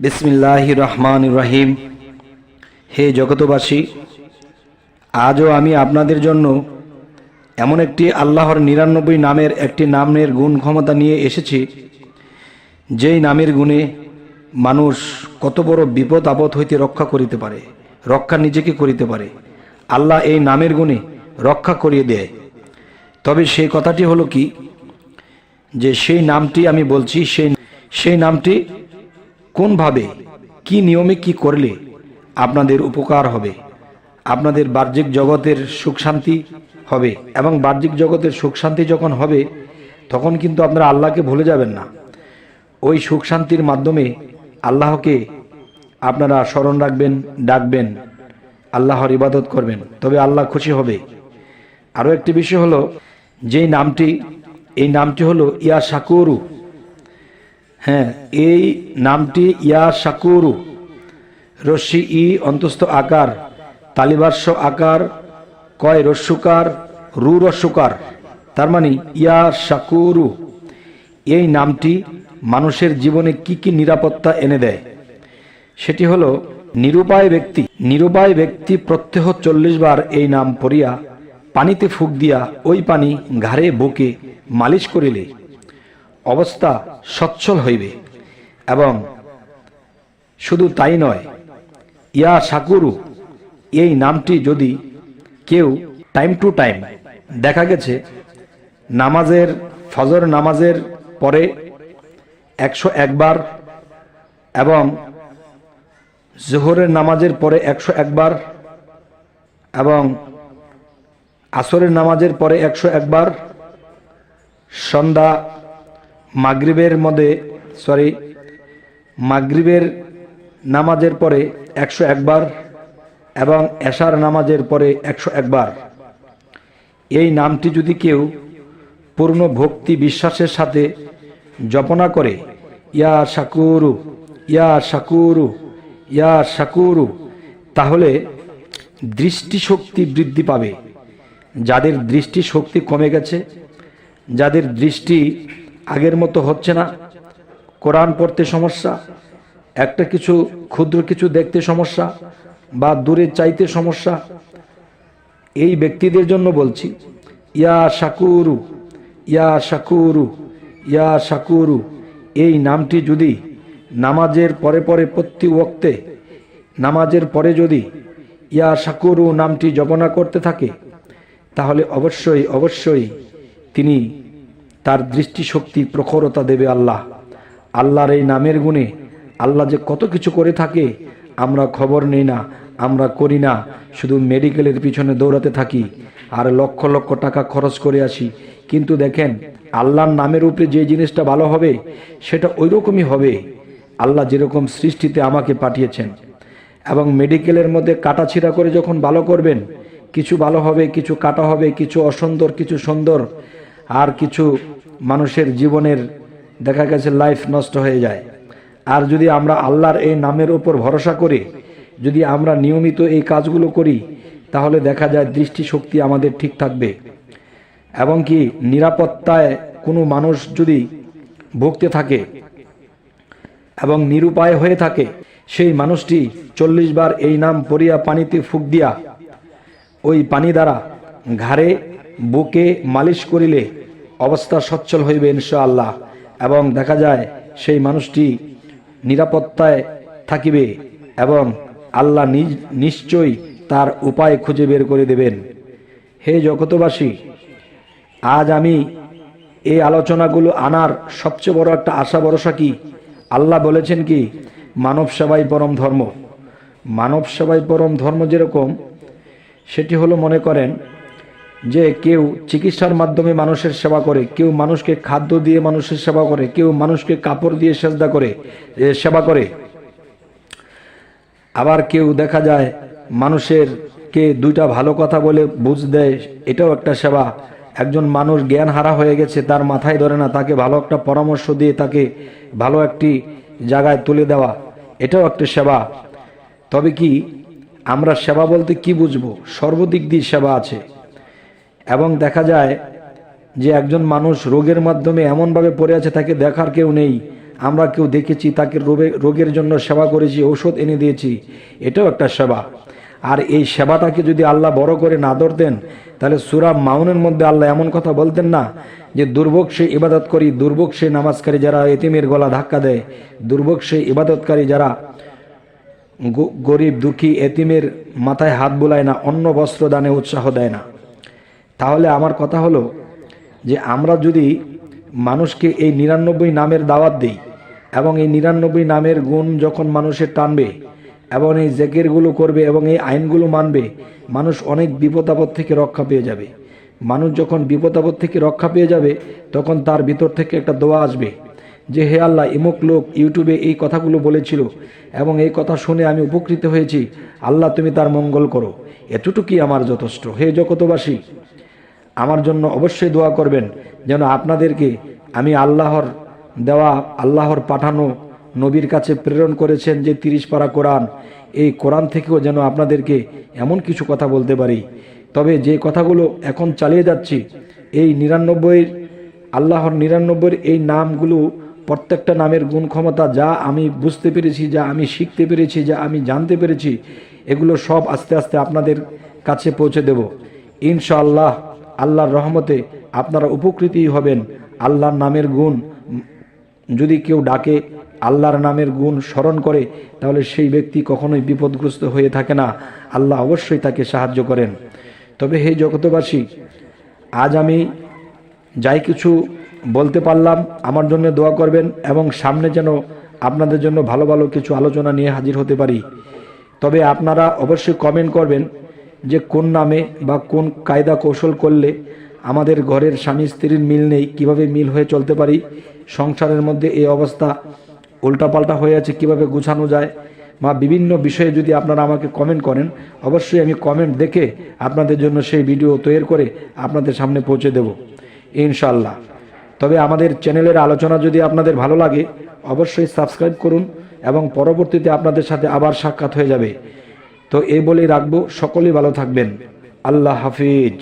বিসমিল্লাহ রহমান রহিম হে জগতবাসী, আজও আমি আপনাদের জন্য এমন একটি আল্লাহর নিরানব্বই নামের একটি নামের গুণ ক্ষমতা নিয়ে এসেছি, যেই নামের গুণে মানুষ কত বড় বিপদ আপদ হইতে রক্ষা করিতে পারে, রক্ষা নিজেকে করিতে পারে। আল্লাহ এই নামের গুণে রক্ষা করিয়ে দেয়। তবে সেই কথাটি হলো কি, যে সেই নামটি আমি বলছি, সেই সেই নামটি কোনভাবে, কি নিয়মে কি করলে আপনাদের উপকার হবে? আপনাদের বাহ্যিক জগতের সুখ শান্তি হবে এবং বাহ্যিক জগতের সুখ শান্তি যখন হবে, তখন কিন্তু আপনারা আল্লাহকে ভুলে যাবেন না। ওই সুখ শান্তির মাধ্যমে আল্লাহকে আপনারা স্মরণ রাখবেন, ডাকবেন, আল্লাহর ইবাদত করবেন। তবে আল্লাহ খুশি হবে। আরও একটি বিষয় হলো, যেই নামটি, এই নামটি হলো ইয়া শাকুরু হ্যাঁ এই নামটি ইয়া শাকুরু। রশ্মি ই অন্তস্থ আকার, তালিবার্ষ আকার, কয় রস্যুকার রু রস্যুকার তার মানে ইয়া শাকুরু। এই নামটি মানুষের জীবনে কি কি নিরাপত্তা এনে দেয়? সেটি হলো, নিরুপায় ব্যক্তি নিরুপায় ব্যক্তি প্রত্যহ চল্লিশ বার এই নাম পড়িয়া পানিতে ফুক দিয়া ওই পানি ঘাড়ে বুকে মালিশ করিলে। অবস্থা সচ্ছল হইবে এবং শুধু তাই নয়, ইয়া সাকুরু, এই নামটি যদি কেউ টাইম টু টাইম দেখা গেছে, নামাজের, ফজর নামাজের পরে একশো একবার এবং জোহরের নামাজের পরে একশো একবার এবং আসরের নামাজের পরে একশো একবার সন্ধ্যা মাগরিবের মধ্যে সরি মাগরিবের নামাজের পরে একশো একবার এবং এশার নামাজের পরে একশো একবার। এই নামটি যদি কেউ পূর্ণ ভক্তি বিশ্বাসের সাথে জপনা করে, ইয়া শাকুরু ইয়া শাকুরু ইয়া শাকুরু, তাহলে দৃষ্টিশক্তি বৃদ্ধি পাবে। যাদের দৃষ্টিশক্তি কমে গেছে, যাদের দৃষ্টি আগের মতো হচ্ছে না। কোরআন পড়তে সমস্যা, একটা কিছু ক্ষুদ্র কিছু দেখতে সমস্যা বা দূরে চাইতে সমস্যা। এই ব্যক্তিদের জন্য বলছি, ইয়া শাকুরু ইয়া শাকুরু ইয়া শাকুরু, এই নামটি যদি নামাজের পরে পরে প্রতি ওক্তে নামাজের পরে যদি ইয়া শাকুরু নামটি জপনা করতে থাকে, তাহলে অবশ্যই অবশ্যই তিনি তার দৃষ্টিশক্তি প্রখরতা দেবে আল্লাহ। আল্লাহর এই নামের গুণে আল্লাহ যে কত কিছু করে থাকে, আমরা খবর নেই না, আমরা করি না, শুধু মেডিকেলের পিছনে দৌড়াতে থাকি আর লক্ষ লক্ষ টাকা খরচ করে আসি। কিন্তু দেখেন, আল্লাহর নামের উপরে যে জিনিসটা ভালো হবে, সেটা ওই রকমই হবে। আল্লাহ যেরকম সৃষ্টিতে আমাকে পাঠিয়েছেন। এবং মেডিকেলের মধ্যে কাটাছিড়া করে যখন ভালো করবেন, কিছু ভালো হবে, কিছু কাটা হবে, কিছু অসুন্দর, কিছু সুন্দর, আর কিছু মানুষের জীবনের দেখা গেছে লাইফ নষ্ট হয়ে যায়। আর যদি আমরা আল্লাহর এই নামের ওপর ভরসা করে, যদি আমরা নিয়মিত এই কাজগুলো করি, তাহলে দেখা যায় দৃষ্টিশক্তি আমাদের ঠিক থাকবে। এবং কি নিরাপত্তায় কোনো মানুষ যদি ভুগতে থাকে এবং নিরুপায় হয়ে থাকে, সেই মানুষটি চল্লিশ বার এই নাম পরিয়া পানিতে ফুক দিয়া ওই পানি দ্বারা ঘাড়ে, বুকে মালিশ করিলে অবস্থা সচ্ছল হইবে ইনশাআল্লাহ। এবং দেখা যায় সেই মানুষটি নিরাপত্তায় থাকিবে এবং আল্লাহ নিশ্চয়ই তার উপায় খুঁজে বের করে দেবেন। হে জগতবাসী আজ আমি এই আলোচনাগুলো আনার সবচেয়ে বড় একটা আশা ভরসা কি? আল্লাহ বলেছেন কি, মানব সেবাই পরম ধর্ম। মানব সেবাই পরম ধর্ম যেরকম, সেটি হলো মনে করেন যে কেউ চিকিৎসার মাধ্যমে মানুষের সেবা করে, কেউ মানুষকে খাদ্য দিয়ে মানুষের সেবা করে, কেউ মানুষকে কাপড় দিয়ে সেজদা করে সেবা করে। আবার কেউ দেখা যায় মানুষের কে দুইটা ভালো কথা বলে বুঝ দেয়, এটাও একটা সেবা। একজন মানুষ জ্ঞান হারা হয়ে গেছে, তার মাথায় ধরে না, তাকে ভালো একটা পরামর্শ দিয়ে তাকে ভালো একটি জায়গায় তুলে দেওয়া, এটাও একটা সেবা। তবে কি আমরা সেবা বলতে কি বুঝব? সর্বদিক দিয়ে সেবা আছে। এবং দেখা যায় যে একজন মানুষ রোগের মাধ্যমে এমনভাবে পড়ে আছে, তাকে দেখার কেউ নেই। আমরা কেউ দেখেছি, তাকে রোগে- রোগের জন্য সেবা করেছি, ঔষধ এনে দিয়েছি। এটাও একটা সেবা। আর এই সেবাটাকে যদি আল্লাহ বড় করে না ধরতেন, তাহলে সুরা মাউনের মধ্যে আল্লাহ এমন কথা বলতেন না যে, দুর্ভোগ সে ইবাদত করি, দুর্ভোগ সে নামাজকারী যারা এতিমের গলা ধাক্কা দেয়, দুর্ভোগ সে ইবাদতকারী যারা গরিব, দুঃখী, এতিমের মাথায় হাত বুলায় না অন্য বস্ত্র, দানে উৎসাহ দেয় না। তাহলে আমার কথা হলো যে আমরা যদি মানুষকে এই নিরানব্বই নামের দাওয়াত দিই এবং এই নিরানব্বই নামের গুণ যখন মানুষের টানবে এবং এই জেকেরগুলো করবে এবং এই আইনগুলো মানবে, মানুষ অনেক বিপদ আপদ থেকে রক্ষা পেয়ে যাবে। মানুষ যখন বিপদ আপদ থেকে রক্ষা পেয়ে যাবে, তখন তার ভিতর থেকে একটা দোয়া আসবে যে, হে আল্লাহ, ইমুক লোক ইউটিউবে এই কথাগুলো বলেছিল এবং এই কথা শুনে আমি উপকৃত হয়েছি। আল্লাহ, তুমি তার মঙ্গল করো। এতটুকুই আমার যথেষ্ট। হে জগতবাসী আমার জন্য অবশ্যই দোয়া করবেন যেন আপনাদেরকে আমি আল্লাহর দেওয়া, আল্লাহর পাঠানো নবীর কাছে প্রেরণ করেছেন যে তিরিশ পারা কোরআন। এই কোরআন থেকেও যেন আপনাদেরকে এমন কিছু কথা বলতে পারি। তবে যে কথাগুলো এখন চালিয়ে যাচ্ছি, এই নিরানব্বই আল্লাহর নিরানব্বইয়ের এই নামগুলো, প্রত্যেকটা নামের গুণ ক্ষমতা যা আমি বুঝতে পেরেছি, যা আমি শিখতে পেরেছি, যা আমি জানতে পেরেছি, এগুলো সব আস্তে আস্তে আপনাদের কাছে পৌঁছে দেব। ইনশাআল্লাহ আল্লাহর রহমতে আপনারা উপকৃতই হবেন। আল্লাহর নামের গুণ, যদি কেউ ডাকে, আল্লাহর নামের গুণ স্মরণ করে, তাহলে সেই ব্যক্তি কখনোই বিপদগ্রস্ত হয়ে থাকে না। আল্লাহ অবশ্যই তাকে সাহায্য করেন। তবে হে জগতবাসী আজ আমি যাই কিছু বলতে পারলাম, আমার জন্য দোয়া করবেন এবং সামনে যেন আপনাদের জন্য ভালো ভালো কিছু আলোচনা নিয়ে হাজির হতে পারি। তবে আপনারা অবশ্যই কমেন্ট করবেন যে কোন নামে বা কোন কায়দা কৌশল করলে আমাদের ঘরের স্বামী স্ত্রীর মিল নেই, কীভাবে মিল হয়ে চলতে পারি? সংসারের মধ্যে এই অবস্থা উল্টাপাল্টা হয়ে আছে, কীভাবে গুছানো যায়? বা বিভিন্ন বিষয়ে যদি আপনারা আমাকে কমেন্ট করেন, অবশ্যই আমি কমেন্ট দেখে আপনাদের জন্য সেই ভিডিও তৈরি করে আপনাদের সামনে পৌঁছে দেব ইনশাল্লাহ তবে আমাদের চ্যানেলের আলোচনা যদি আপনাদের ভালো লাগে, অবশ্যই সাবস্ক্রাইব করুন এবং পরবর্তীতে আপনাদের সাথে আবার সাক্ষাৎ হয়ে যাবে। তো এই বলেই রাখব সকলেই ভালো থাকবেন। আল্লাহ হাফিজ।